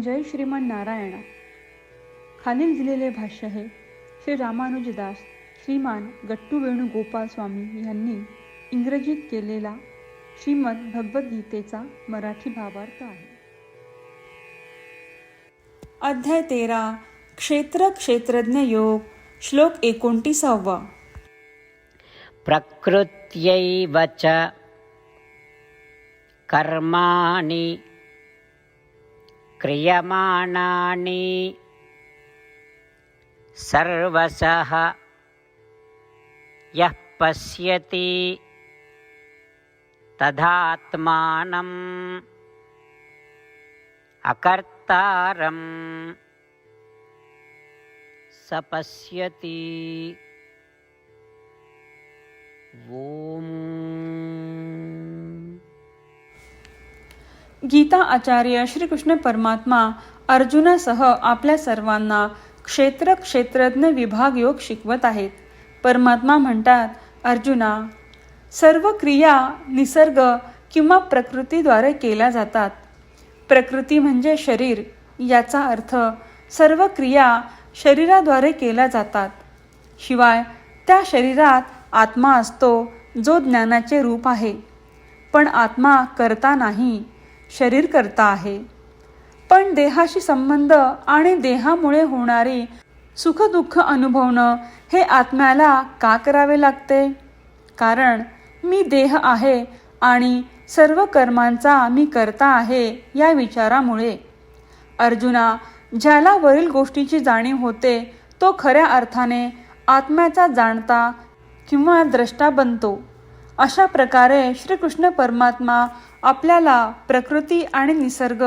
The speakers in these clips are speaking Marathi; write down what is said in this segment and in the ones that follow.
जय श्रीमान नारायणा. खालील दिलेले भाष्य हे श्री रामानुजदास श्रीमान गट्टू वेणुगोपाल स्वामी यांनी इंग्रजीत केलेला श्रीमद भगवद्गीतेचा मराठी भावार्थ आहे. अध्याय तेरा. क्षेत्र क्षेत्रज्ञ योग. श्लोक एकोणतीसावा. प्रकृत्यैव च कर्माणि क्रियमाणानि। सर्वशः यः पश्यति तदात्मानम् अकर्तारं स पश्यति गीता आचार्य श्रीकृष्ण परमात्मा अर्जुनासह आपल्या सर्वांना क्षेत्र क्षेत्रज्ञ विभाग योग शिकवत आहेत. परमात्मा म्हणतात अर्जुना सर्व क्रिया निसर्ग किंवा प्रकृतीद्वारे केल्या जातात. प्रकृती म्हणजे शरीर याचा अर्थ सर्व क्रिया शरीराद्वारे केल्या जातात. शिवाय त्या शरीरात आत्मा असतो जो ज्ञानाचे रूप आहे. पण आत्मा करता नाही शरीर करता आहे. पण देहाशी संबंध आणि देहामुळे होणारी सुखदुःख अनुभवणं हे आत्म्याला का करावे लागते? कारण मी देह आहे आणि सर्व कर्मांचा मी करता आहे या विचारामुळे. अर्जुना ज्याला वरील गोष्टीची जाणीव होते तो खऱ्या अर्थाने आत्म्याचा जाणता किंवा द्रष्टा बनतो. अशा प्रकारे श्रीकृष्ण परमात्मा आपल्याला प्रकृती आणि निसर्ग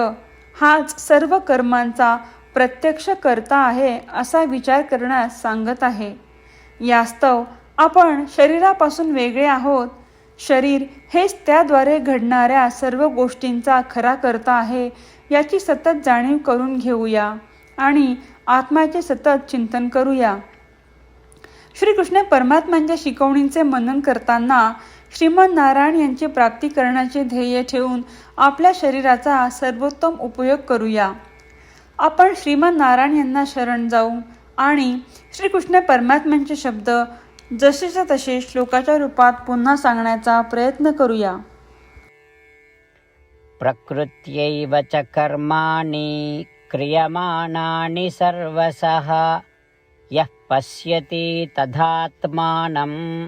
हाच सर्व कर्मांचा प्रत्यक्ष करता आहे असा विचार करण्यास सांगत आहे. यास्तव आपण शरीरापासून वेगळे आहोत. शरीर हेच त्याद्वारे घडणाऱ्या सर्व गोष्टींचा खरा करता आहे याची सतत जाणीव करून घेऊया आणि आत्म्याचे सतत चिंतन करूया. श्रीकृष्ण परमात्म्यांच्या शिकवणींचे मनन करताना श्रीमद नारायण यांची प्राप्ती करण्याचे ध्येय ठेवून आपल्या शरीराचा सर्वोत्तम उपयोग करूया. आपण श्रीमद नारायण यांना शरण जाऊ आणि श्रीकृष्ण परमात्म्यांचे शब्द जसेच्या तसे श्लोकाच्या रूपात पुन्हा सांगण्याचा प्रयत्न करूया. प्रकृत्यैव च कर्माणि क्रियमाणानि सर्वसः यः पश्यति तदात्मानम्।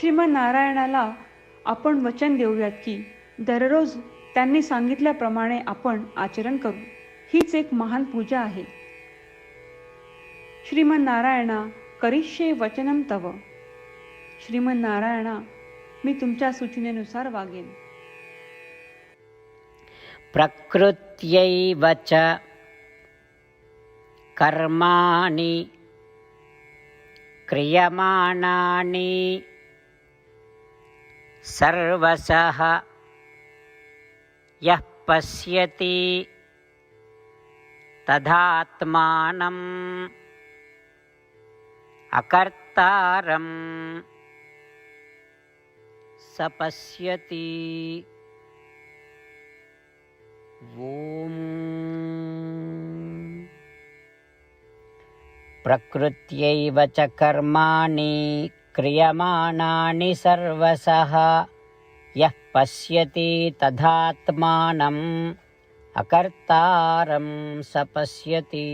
श्रीमन नारायणाला आपण वचन देऊयात की दररोज त्यांनी सांगितल्याप्रमाणे आपण आचरण करू. हीच एक महान पूजा आहे. श्रीमन नारायणा करिष्ये वचनम तव. श्रीमन नारायणा मी तुमच्या सूचनेनुसार वागेन. प्रकृत्यैव च कर्माणि क्रियमाणानि सर्वशः यः पश्यति तदात्मानम् अकर्तारं स पश्यति। ॐ प्रकृत्यैव च कर्माणि क्रियमाणानि सर्वसः यः पश्यति तदात्मानम् अकर्तारं स पश्यति।